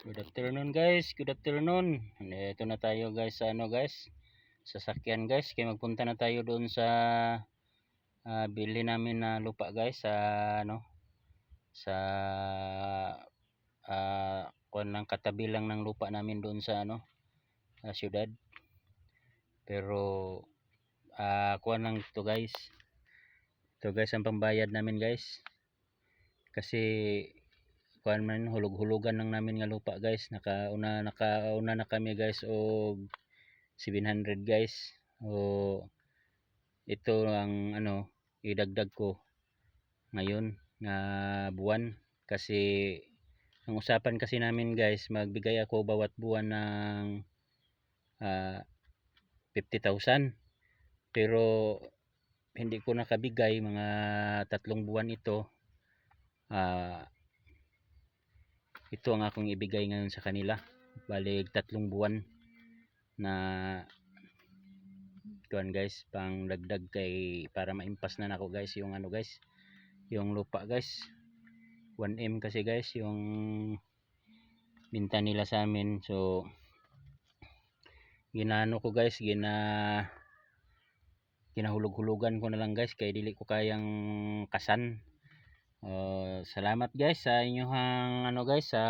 Good afternoon guys, good afternoon. Ito na tayo guys sa ano guys, sasakyan guys. Kaya magpunta na tayo doon sa ah, bili namin na lupa guys sa ano sa ah kuwan lang katabi ng lupa namin doon sa ano sa syudad. Pero ah kuwan lang to guys. Ito guys ang pambayad namin guys. Kasi kuan man hulog-hulugan lang namin nga lupa guys. Nakauna nakauna na kami guys og 700 guys. O ito ang ano idagdag ko ngayon nga buwan. Kasi ang usapan kasi namin guys magbigay ako bawat buwan ng ah, 50,000 pero hindi ko nakabigay mga tatlong buwan ito. Ah ito ang akong ibigay ngayon sa kanila. Balig tatlong buwan na kuan guys pang dagdag kay para maimpas na nako guys yung ano guys yung lupa guys. 1M kasi guys yung binta nila sa amin. So ginano ko guys gina ginahulog-hulugan ko na lang guys kay dili ko kayang kasan Uh, salamat guys sa inyong ano guys sa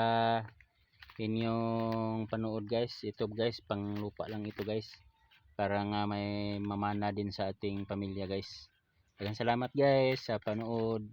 inyong panood guys. Ito guys pang lupa lang ito guys. Para nga may mamana din sa ating pamilya guys. Daghang salamat guys sa panood.